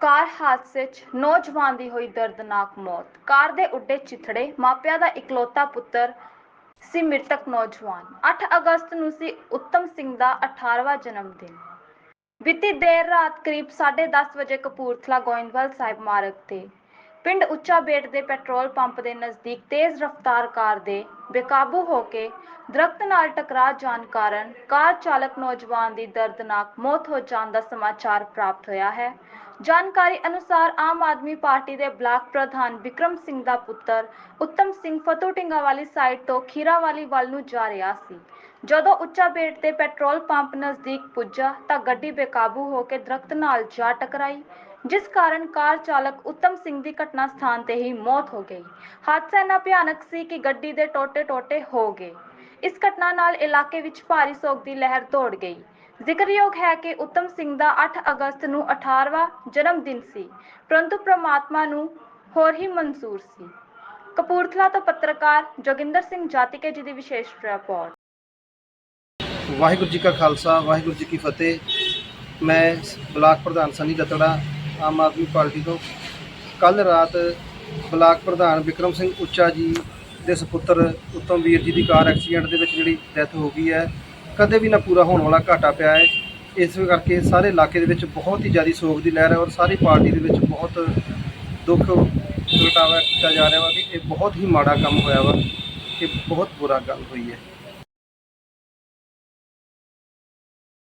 ਕਾਰ ਹਾਦਸੇ 'ਚ ਨੌਜਵਾਨ ਦੀ ਹੋਈ ਦਰਦਨਾਕ ਮੌਤ। ਕਾਰ ਦੇ ਉੱਡੇ ਚਿਥੜੇ, ਮਾਪਿਆਂ ਦਾ ਇਕਲੌਤਾ ਪੁੱਤਰ ਸੀ ਮ੍ਰਿਤਕ ਨੌਜਵਾਨ। 8 ਅਗਸਤ ਨੂੰ ਸੀ ਉੱਤਮ ਸਿੰਘ ਦਾ 18ਵਾਂ ਜਨਮ ਦਿਨ। ਬੀਤੀ ਦੇਰ ਰਾਤ ਕਰੀਬ 10:30 ਵਜੇ ਕਪੂਰਥਲਾ ਗੋਇੰਦਵਾਲ ਸਾਹਿਬ ਮਾਰਗ ਤੇ ਪਿੰਡ ਉੱਚਾ ਬੇਟ ਦੇ ਪੈਟਰੋਲ ਪੰਪ ਦੇ ਨਜ਼ਦੀਕ ਤੇਜ਼ ਰਫ਼ਤਾਰ ਕਾਰ ਦੇ ਬੇਕਾਬੂ ਹੋ ਕੇ ਦਰਖਤ ਨਾਲ ਟਕਰਾ ਜਾਣ ਕਾਰਨ ਕਾਰ ਚਾਲਕ ਨੌਜਵਾਨ ਦੀ ਦਰਦਨਾਕ ਮੌਤ ਹੋ ਜਾਣ ਦਾ ਸਮਾਚਾਰ ਪ੍ਰਾਪਤ ਹੋਇਆ ਹੈ। ਜਾਣਕਾਰੀ ਅਨੁਸਾਰ ਆਮ ਆਦਮੀ ਪਾਰਟੀ ਦੇ ਬਲਾਕ ਪ੍ਰਧਾਨ ਵਿਕਰਮ ਸਿੰਘ ਦਾ ਪੁੱਤਰ ਉੱਤਮ ਸਿੰਘ ਫਤੋਟਿੰਗਾ ਵਾਲੀ ਸਾਈਡ ਤੋਂ ਖੀਰਾਵਾਲੀ ਵੱਲ ਨੂੰ ਜਾ ਰਿਹਾ ਸੀ। ਜਦੋਂ ਉੱਚਾ ਬੇਟ ਤੇ ਪੈਟਰੋਲ ਪੰਪ ਨਜ਼ਦੀਕ ਪੁੱਜਾ ਤਾਂ ਗੱਡੀ ਬੇਕਾਬੂ ਹੋ ਕੇ ਦਰਖਤ ਨਾਲ ਜਾ ਟਕਰਾਈ। ਜਿਸ ਕਾਰਨ ਕਾਰ ਚਾਲਕ ਉੱਤਮ ਸਿੰਘ ਦੀ ਘਟਨਾ ਸਥਾਨ ਤੇ ਹੀ ਮੌਤ ਹੋ ਗਈ। ਹਾਦਸਾ ਇੰਨਾ ਭਿਆਨਕ ਸੀ ਕਿ ਗੱਡੀ ਦੇ ਟੋਟੇ-ਟੋਟੇ ਹੋ ਗਏ। ਇਸ ਘਟਨਾ ਨਾਲ ਇਲਾਕੇ ਵਿੱਚ ਭਾਰੀ ਸੋਗ ਦੀ ਲਹਿਰ ਦੌੜ ਗਈ। ਜ਼ਿਕਰਯੋਗ ਹੈ ਕਿ ਉੱਤਮ ਸਿੰਘ ਦਾ 8 ਅਗਸਤ ਨੂੰ 18ਵਾਂ ਜਨਮ ਦਿਨ ਸੀ, ਪਰੰਤੂ ਪ੍ਰਮਾਤਮਾ ਨੂੰ ਹੋਰ ਹੀ ਮਨਜ਼ੂਰ ਸੀ। ਕਪੂਰਥਲਾ ਤੋਂ ਪੱਤਰਕਾਰ ਜੋਗਿੰਦਰ ਸਿੰਘ ਜਾਤੀਕੇ ਜੀ ਦੀ ਵਿਸ਼ੇਸ਼ ਰਿਪੋਰਟ। ਵਾਹਿਗੁਰੂ ਜੀ ਕਾ ਖਾਲਸਾ, ਵਾਹਿਗੁਰੂ ਜੀ ਕੀ ਫਤਿਹ। ਮੈਂ ਬਲਾਕ ਪ੍ਰਧਾਨ ਸਨੀ ਦਤੜਾ ਆਮ ਆਦਮੀ ਪਾਰਟੀ ਤੋਂ। ਕੱਲ ਰਾਤ ਬਲਾਕ ਪ੍ਰਧਾਨ ਵਿਕਰਮ ਸਿੰਘ ਉੱਚਾ ਜੀ ਦੇ ਸੁਪੁੱਤਰ ਉੱਤਮ ਵੀਰ ਜੀ ਦੀ ਕਾਰ ਐਕਸੀਡੈਂਟ ਦੇ ਵਿੱਚ ਜਿਹੜੀ ਡੈਥ ਹੋ ਗਈ ਹੈ, ਕਦੇ ਵੀ ਨਾ ਪੂਰਾ ਹੋਣ ਵਾਲਾ ਘਾਟਾ ਪਿਆ ਹੈ। ਇਸ ਕਰਕੇ ਸਾਰੇ ਇਲਾਕੇ ਦੇ ਵਿੱਚ ਬਹੁਤ ਹੀ ਜ਼ਿਆਦਾ ਸੋਗ ਦੀ ਲਹਿਰ ਹੈ ਔਰ ਸਾਰੀ ਪਾਰਟੀ ਦੇ ਵਿੱਚ ਬਹੁਤ ਦੁੱਖ ਪ੍ਰਗਟਾਵਾ ਕੀਤਾ ਜਾ ਰਿਹਾ ਵਾ ਕਿ ਇਹ ਬਹੁਤ ਹੀ ਮਾੜਾ ਕੰਮ ਹੋਇਆ ਵਾ ਕਿ ਬਹੁਤ ਬੁਰਾ ਗੱਲ ਹੋਈ ਹੈ।